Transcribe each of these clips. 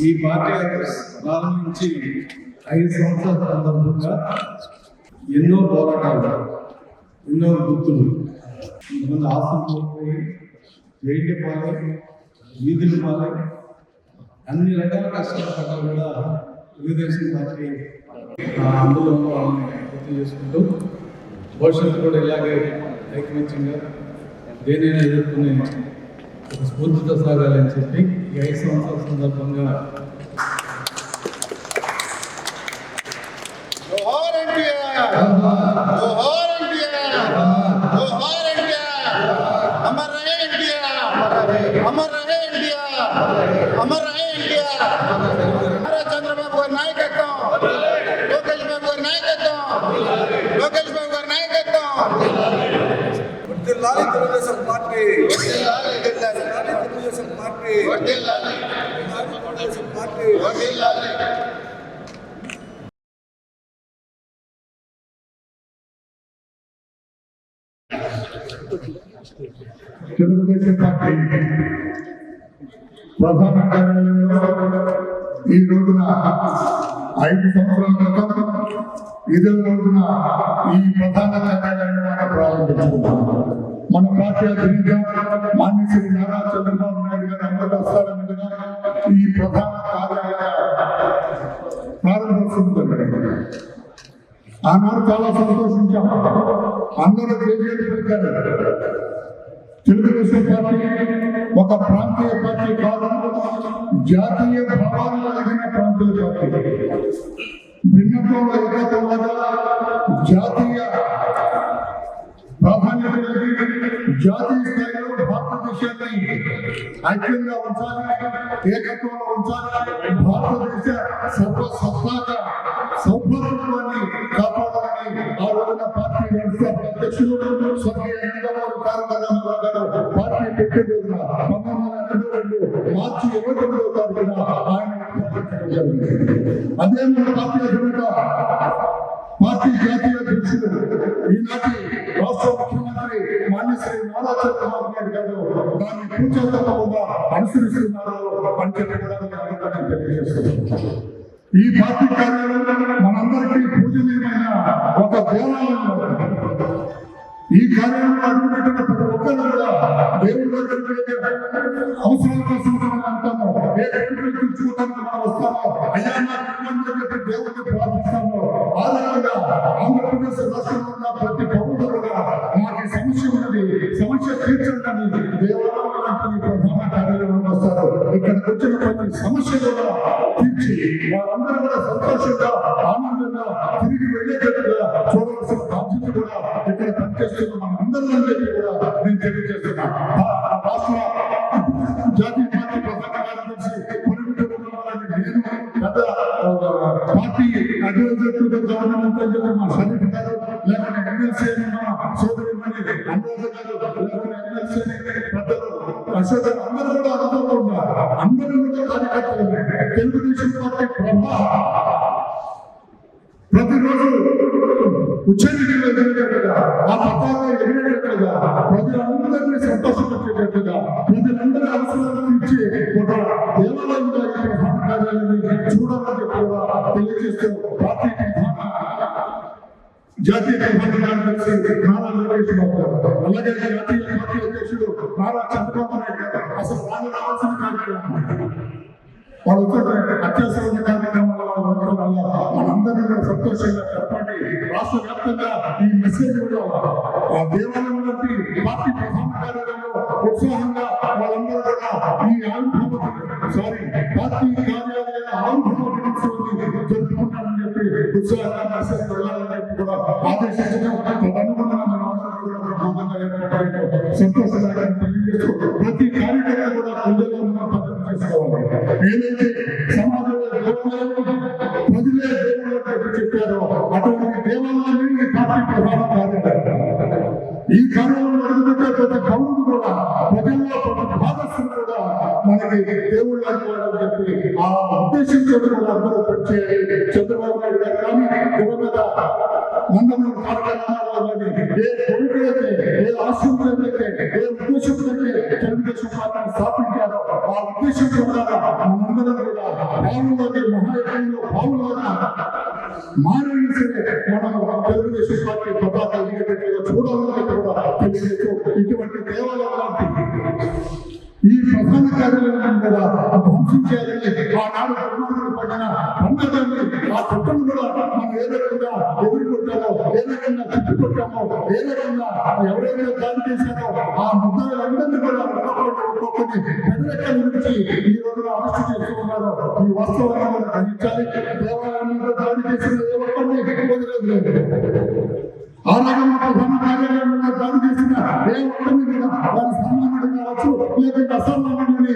ఈ పార్టీ ప్రారంభించి ఐదు సంవత్సరాల సందర్భంగా ఎన్నో పోరాటాలు ఎన్నో గుర్తులు కొంతమంది ఆస్తులు పోయి జైలు పాలై వీధులు పాలై అన్ని రకాల కష్టాలు పడ్డా కూడా తెలుగుదేశం పార్టీ. అందులో గుర్తు చేసుకుంటూ భవిష్యత్తు కూడా ఇలాగే ఐకమత్యంగా దేనైనా ఎదుర్కొనే ఒక స్ఫూర్తితో సాగాలని చెప్పి ఈ ఐదు సంవత్సరాల సందర్భంగా జోహార్ ఎన్టీఆర్ జోహార్ ఎన్టీఆర్ జోహార్ ఎన్టీఆర్ అమర్ రహే ఎన్టీఆర్ అమర్ రహే ఎన్టీఆర్ అమర్ రహే ఎన్టీఆర్ నారా చంద్రబాబు గారి నాయకత్వం లోకేష్ బాబు గారి నాయకత్వం లోకేష్ బాబు గారి నాయకత్వం వర్ధిల్లాలి Telugu Desam party party Telugu Desam party Telugu Desam party ప్రధాన కార్యాలయంలో ఈ రోజున ఐదు సంవత్సరాల క్రితం ఇదే రోజున ఈ ప్రధాన కార్యాలయాన్ని మనం ప్రారంభించుకున్నాం మన పార్టీ అధినేత మా ప్రధాన కార్యాలయ ప్రారంభోత్సవం ఆనాడు చాలా సంతోషించాం. అందరూ జేజేలు పెట్టారు. తెలుగుదేశం పార్టీ ఒక ప్రాంతీయ పార్టీ కాదు జాతీయ భావాలు కలిగిన ప్రాంతీయ పార్టీ. భిన్నత్వంలో ఏకత్వంలో జాతీయ ఐక్యంగా ఉంచాలి. ఏకత్వంలో ఉంచాలి. భారతదేశ సర్వసత్తాక సౌభాగ్యాన్ని కాపాడాలని ఆ రోజున పార్టీ వ్యవస్థాపక అధ్యక్షులు స్వర్గీయ నందమూరి తారక గారు పార్టీ పెట్టే రోజున పంతొమ్మిది మార్చి ఇరవై తొమ్మిదవ తారీఖున ఆయన అదే మన పార్టీ అధినేత పార్టీ జాతీయ అధ్యక్షుడు ఈనాటి మాన్యశ్రీ నారా చంద్రబాబు నాయుడు గారు దాన్ని పూజ తప్పకుండా అనుసరిస్తున్నారు అని చెప్పడానికి అందరికీ తెలియజేస్తున్నాను ఈ పార్టీ కార్యాలయం మనందరికీ పూజనీయమైన ఒక దేవాలయం ఈ కార్యాలయంలో అడుగుపెట్టిన ప్రతి ఒక్కరు కూడా దేవుడి దగ్గరికి అవసరాల కోసం మనం అంటాము ఏ వ్యక్తిని తెచ్చుకోవడానికి మనం వస్తామో అయ్యా నా కుటుంబం దేవుడిని ప్రార్థిస్తాము ఆ రకంగా ఆంధ్రప్రదేశ్ రాష్ట్రంలో ఉన్న ప్రతి దేవాలయం లాంటి ఈ ప్రధాన వస్తారు. ఇక్కడికి వచ్చిన ప్రతి సమస్య కూడా తీర్చి వారందరూ కూడా సంతోషంగా ఆనందంగా తిరిగి వెళ్ళేటట్టుగా చూడవలసిన బాధ్యత కూడా ఇక్కడ పనిచేస్తున్న మన అందరిలో చెప్పి కూడా నేను తెలియజేస్తున్నా. రాష్ట్ర జాతీయ పార్టీ ప్రధాన కార్యదర్శి నేను గత పార్టీ అడ్వైజర్ టు గవర్నమెంట్ అని చెప్పి మా షరీఫ్ గారు లేకపోతే ఎమ్మెల్సీ అని మా సోదరి అనురాధ గారు లేకపోతే పెద్దలు అశోక్ అందరూ కూడా అనుకోకుండా అందరూ కూడా కార్యకర్తలు తెలుగుదేశం పార్టీ ప్రభావం ప్రతిరోజు ఉచ్చరికలు ఎదిగేటట్టుగా ఆ ప్రజలందరినీ సంతోషపెట్టేటట్టుగా ప్రజలందరి అవసరాలను తీర్చి ఒక దేవాలయంగా ఈ ప్రధాన కార్యాలయాన్ని చూడాలని కూడా తెలియజేస్తూ పార్టీ జాతీయ కార్యదర్శి నారా లోకేష్ బాబు గారు. అలాగే జాతీయ పార్టీ అధ్యక్షుడు నారా చంద్రబాబు నాయుడు గారు. అసలు వాళ్ళు రావాల్సిన కార్యక్రమం వాళ్ళు వచ్చే అత్యవసర కార్యక్రమాల వల్ల మనందరినీ కూడా సంతోషంగా చెప్పండి. రాష్ట్ర వ్యాప్తంగా ఈ మెసేజ్ కూడా దేవాలయం వంటి పార్టీ ప్రధాన కార్యాలయంలో ఉత్సాహంగా వాళ్ళందరూ కూడా ఈ ఆవిర్భావ సారీ పార్టీ కార్యాలయ ఆవిర్భావ దినోత్సవాన్ని జరుపుకుంటామని చెప్పి ఉత్సాహంగా మెసేజ్ ప్రతి కార్యక్రమం కూడా ప్రజల్లో తదనుగుణంగా మన భద్రం చేసుకోవాలి ఏదైతే సమాజంలో ప్రజలే దేవుళ్ళ చెప్పారో అటువంటి దేవాలయాన్ని పార్టీ ప్రధాన కార్యాలయం ఈ కార్యంలో అడుగుపెట్టే ప్రతి పౌరుడు కూడా ప్రజల్లో ప్రతి భాగస్వామి కూడా మనకి దేవుళ్ళు అనుకోవాలని చెప్పి ఆ ఉద్దేశంతో కూడా అందరూ పనిచేయాలి దివంగత నందమూరి ఏ కోరిక అయితే ఏ ఆశయం అయితే ఏ ఉద్దేశం అయితే తెలుగుదేశం పార్టీని స్థాపించారో ఆ ఉద్దేశం ప్రకారం మనందరం కూడా పావులలోకి మహాయజ్ఞంలో పావులుగా మారైనా సరే మనం తెలుగుదేశం పార్టీ పతాక ఎగిరేటట్టుగా చూడాలని కూడా తెలియజేస్తూ ఇటువంటి దేవాలయం లాంటి ఈ ప్రధాన కార్యాలయం కూడా ధ్వంసం చేయాలని ఆనాడు పడిన అన్నదాన్ని ఆ కుట్రను మనం ఏ రకంగా ఎదుర్కొంటామో ఏ రకంగా తిట్టుకుంటామో ఏ రకంగా ఎవరైనా దాడి చేశారో ఆ ముద్దాలందరినీ కూడా ఒక్కొక్కటి ఒక్కొక్కటి పెద్దలెక్కల నుంచి ఈ రోజున అరెస్ట్ చేస్తూ ఉన్నారు ఈ వాస్తవాన్ని మనం గ్రహించాలి. దేవాలయంలో దాడి చేసిన ఏ ఒక్కరిని వదిలేదు లేదు ఆ ప్రధాన కార్యాలయంలో దాడి చేసిన ఏ ఒక్కరిని కూడా వారి సన్మానుడు కావచ్చు లేకుంటే అసన్మానుడిని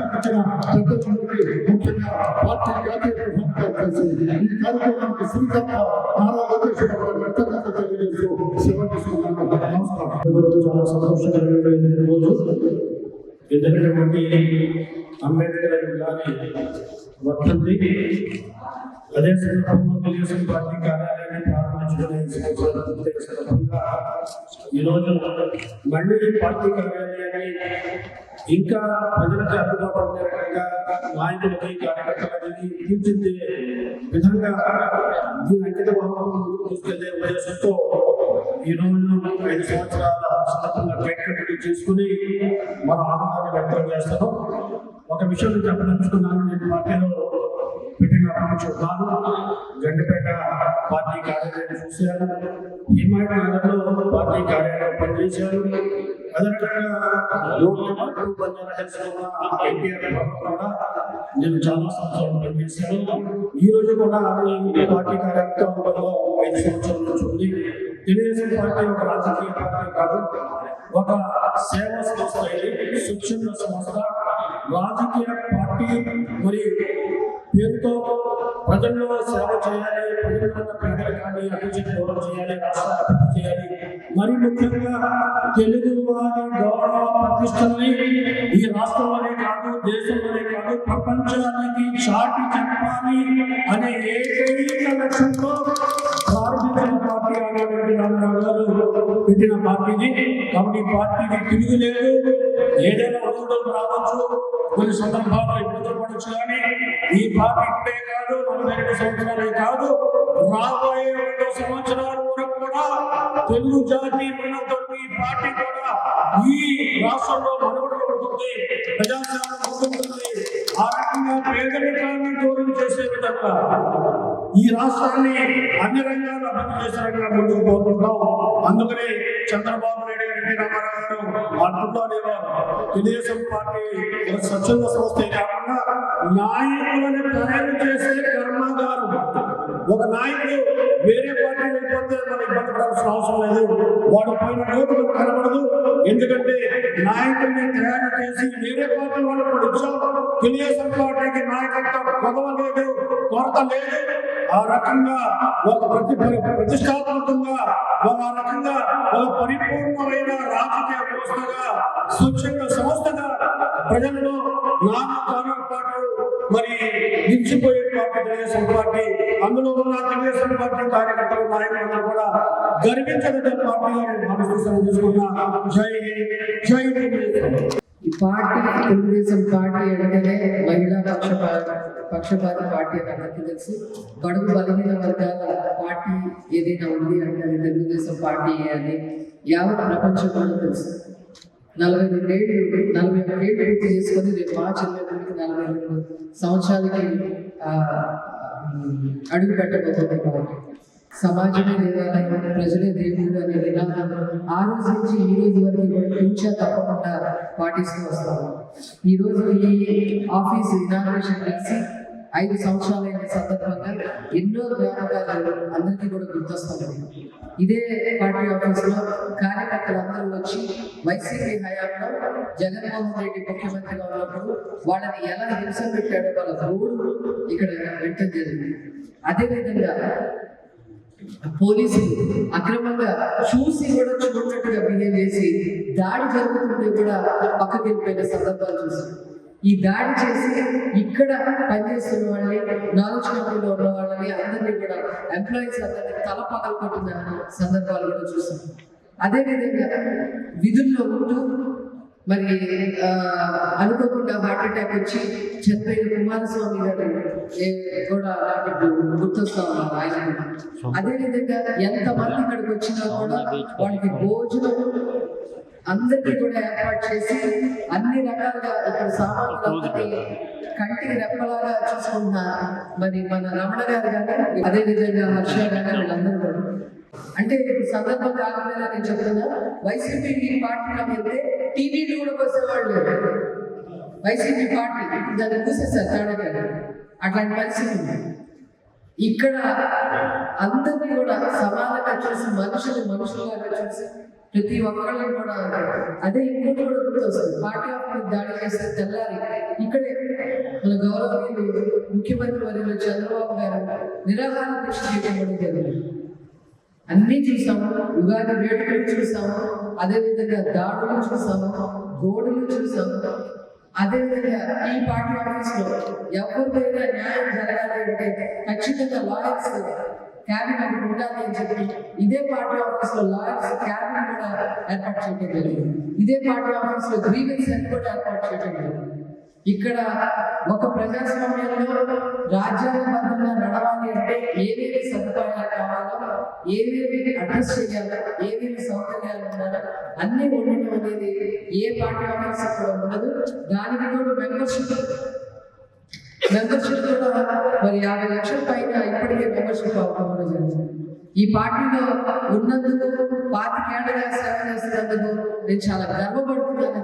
అవకాశాన్ని నాకు ఇచ్చిన పెద్దలందరికీ ముఖ్యంగా పార్టీ జాతీయ ప్రధాన కలిసి ఈ కార్యక్రమానికి శ్రీకర్త నారా లోకేష్ బాబు గారికి కృతజ్ఞత తెలియజేస్తూ సేవ చేసుకున్నాను నమస్కారం. రోజు చాలా సంతోషకరమైన రోజు. ఎందుకంటే మనకి అంబేద్కర్ గారి వర్ధంతి. అదే సందర్భంలో తెలుగుదేశం పార్టీ కార్యాలయాన్ని ప్రారంభించుకునే సంవత్సరాలు సందర్భంగా ఈరోజు మళ్ళీ పార్టీ కార్యాలయాన్ని ఇంకా ప్రజలకు అందుబాటులో ఉండే రకంగా నాయకులకి కార్యకర్తలకి తీర్చిద్దే విధంగా దీని అంకిత భావంలో తీసుకెళ్ళే ఉద్దేశంతో ఈ రోజు ఐదు సంవత్సరాల సందర్భంగా కేక్ చేసుకుని మన ఆనందాన్ని వ్యక్తం చేస్తాను ఒక విషయం చెప్పదలుచుకున్నాను నేను పార్టీలో పెట్టిన చూడాను గండిపేట పార్టీ కార్యాలయం చూశాను. హిమాయత్ నగర్లో పార్టీ కార్యాలయం పనిచేశాను అదేవిధంగా రోడ్డు పట్టు బంజారా హిల్స్లో ఉన్న ఎన్టీఆర్ భవన్ కూడా నేను చాలా సంవత్సరాలు పనిచేశాను ఈ రోజు కూడా ఈ పార్టీ కార్యాలయంతో అనుబంధం ఐదు సంవత్సరాల నుంచి ఉంది తెలుగుదేశం పార్టీ ఒక రాజకీయ పార్టీ కాదు ఒక సేవా సంస్థ ఇది స్వచ్ఛంద సంస్థ రాజకీయ పార్టీ మరి పేరుతో ప్రజల్లో సేవ చేయాలి ప్రజల్లో పేదరికాన్ని అభివృద్ధి దూరం చేయాలి రాష్ట్ర అభివృద్ధి చేయాలి మరి ముఖ్యంగా తెలుగు వారి గౌరవ ప్రతిష్టల్ని ఈ రాష్ట్రంలోనే కాదు దేశంలోనే కాదు ప్రపంచానికి చాటి చెప్పాలి అనే ఏకైక లక్ష్యంతో భారతీయ పార్టీ అనేటువంటి రామారావు గారు పెట్టిన పార్టీని కాబట్టి పార్టీకి పార్టీకి తిరుగులేదు ఏదైనా ఒత్తిడులు రావచ్చు. కొన్ని సందర్భాల్లో ఇబ్బందులు పడవచ్చు కానీ ఈ పార్టీ ఇప్పుడే కాదు నలభై రెండు సంవత్సరాలే కాదు రాబోయే రెండో సంవత్సరం తెలుగు జాతి ఉన్నతో ఈ పార్టీ కూడా ఈ రాష్ట్రంలో మనుగడ ఉంటుంది ప్రజాస్వామ్యం ఉంటుంది ఆ రకంగా పేదరికాన్ని దూరం చేసే విధంగా ఈ రాష్ట్రాన్ని అన్ని రంగాల్లో అభివృద్ధి చేసే రంగా ముందుకు పోతుంటాం. అందుకనే చంద్రబాబు నాయుడు గారు ఎన్టీ రామారావు గారు అప్పట్లో నేను తెలుగుదేశం పార్టీ స్వచ్ఛంద సంస్థే కాకుండా నాయకులను తయారు చేసే కర్మాగారం. ఒక నాయకుడు ఎందుకంటే నాయకుల్ని తయారు చేసి వేరే పార్టీ వాళ్ళు కూడా ఇచ్చాం తెలుగుదేశం పార్టీకి నాయకత్వం కొదవ లేదు కొరత లేదు. ఆ రకంగా ఒక ప్రతి ప్రతిష్టాత్మకంగా ఒక రకంగా ఒక పరిపూర్ణమైన రాజకీయ వ్యవస్థగా స్వచ్ఛంద సంస్థగా ప్రజల్లో నాన్న పాటు మరి నిలిచిపోయే పార్టీ తెలుగుదేశం పార్టీ అందులో ఉన్న తెలుగుదేశం పార్టీ కార్యకర్తలు నాయకులందరూ కూడా గర్వించదగ్గ పార్టీగా నేను భావిస్తూ తీసుకున్నా. జై హింద్, జై తెలుగుదేశం ఈ పార్టీ తెలుగుదేశం పార్టీ అంటేనే మహిళా పక్షపాత పక్షపాత పార్టీ అని అందరికీ తెలుసు. బడుగు బలహీన వర్గాల పార్టీ ఏదైనా ఉంది అంటే అది తెలుగుదేశం పార్టీ అని యావత్ ప్రపంచం తెలుసు. నలభై రెండేళ్ళు నలభై రెండేళ్ళు పూర్తి చేసుకొని రేపు మార్చి ఇరవై ఒకటికి నలభై రెండు సంవత్సరాలకి అడుగు పెట్టబోతుంది పార్టీ. సమాజమే దేవాలయం ప్రజలే దేవుడు అనే నినాదం ఆ రోజు నుంచి ఈ రోజు వరకు కూడా తప్పకుండా పాటిస్తూ వస్తాము. ఈ రోజు ఈ ఆఫీస్ ఇనాగ్రేషన్ కలిసి ఐదు సంవత్సరాలైన సందర్భంగా ఎన్నో జ్ఞాపకాలు అందరికీ కూడా గుర్తొస్తాయి. ఇదే పార్టీ ఆఫీస్లో కార్యకర్తలందరూ వచ్చి వైసీపీ హయాంలో జగన్మోహన్ రెడ్డి ముఖ్యమంత్రిగా ఉన్నప్పుడు వాళ్ళని ఎలా హింస పెట్టాడో వాళ్ళ గోడు ఇక్కడ వింటం జరిగింది. అదేవిధంగా పోలీసులు అక్రమంగా చూసి కూడా చూడనట్టుగా బిహేవ్ చేసి దాడి జరుగుతుంటే కూడా పక్కకి వెళ్ళిపోయిన సందర్భాలు చూసాం. ఈ దాడి చేసి ఇక్కడ పనిచేస్తున్న వాళ్ళని నాలెడ్జ్ కంపెనీలో ఉన్న వాళ్ళని అందరినీ కూడా ఎంప్లాయీస్ అందరినీ తల పగలు కొట్టిన సందర్భాలు కూడా చూసాం. అదేవిధంగా విధుల్లో ఉంటూ మరి ఆ, అనుకోకుండా హార్ట్ అటాక్ వచ్చి చనిపోయిన కుమారస్వామి గారు ఏ- కూడా నాకు గుర్తొస్తా ఉన్నారు ఆయన. అదేవిధంగా ఎంతమంది ఇక్కడికి వచ్చినా కూడా వాళ్ళకి భోజనం అందరికీ కూడా ఏర్పాటు చేసి అన్ని రకాలుగా ఇక్కడ సామాన్యులందరినీ కంటికి రెప్పలాగా చూసుకుంటున్న మరి మన రమణ గారు కానీ అదే విధంగా హర్ష గారు వీళ్ళందరూ కూడా. అంటే ఇప్పుడు సందర్భం కాకపోయినా నేను చెప్తున్నా వైసీపీ మీ పార్టీలో వెళ్తే టీవీలు కూడా పోసేవాళ్ళు లేదు వైసీపీ పార్టీ ఇప్పుడు దాన్ని మూసేస్తారు తాడగారు అట్లాంటి పరిస్థితి ఉంది. ఇక్కడ అందరినీ కూడా సమానంగా చూసి మనుషులు మనుషులుగా చూసి ప్రతి ఒక్కళ్ళని కూడా అదే ఇంకోటి కూడా గుర్తొస్తుంది. పార్టీ ఆఫ్ దాడి చేస్తే తెల్లారి ఇక్కడే మన గౌరవనీయులు ముఖ్యమంత్రి వర్యులు చంద్రబాబు గారు నిరాహార దీక్ష చేయడం జరిగింది. అన్నీ చూసాము ఉగాది వేడుకలు చూసాము అదేవిధంగా దాడులు చూసాము గోడులు చూసాము. అదేవిధంగా ఈ పార్టీ ఆఫీస్లో ఎవరికైనా న్యాయం జరగాలి అంటే ఖచ్చితంగా లాయర్స్ క్యాబిన్ ఉండాలి అని చెప్పి ఇదే పార్టీ ఆఫీస్లో లాయర్స్ క్యాబిన్ కూడా ఏర్పాటు చేయడం జరిగింది. ఇదే పార్టీ ఆఫీస్లో గ్రీవెన్స్ అని కూడా ఏర్పాటు చేయడం జరిగింది. ఇక్కడ ఒక ప్రజాస్వామ్యంలో రాజ్యాంగబద్ధంగా నడవాలి అంటే ఏమేమి సదుపాయాలు కావాలో ఏమేమి అడ్రస్ చేయాలో ఏమేమి సౌకర్యాలు ఉండాలో అన్ని ఉండటం అనేది ఏ పార్టీ ఆఫీస్ కూడా ఉండదు. దానికి కూడా మెంబర్షిప్ మెంబర్షిప్ కూడా మరి యాభై లక్షల పైన ఇప్పటికే మెంబర్షిప్ అవడం జరిగింది. ఈ పార్టీలో ఉన్నందుకు పాతికేళ్ళుగా సేవ చేస్తున్నందుకు నేను చాలా గర్వపడుతున్నాను.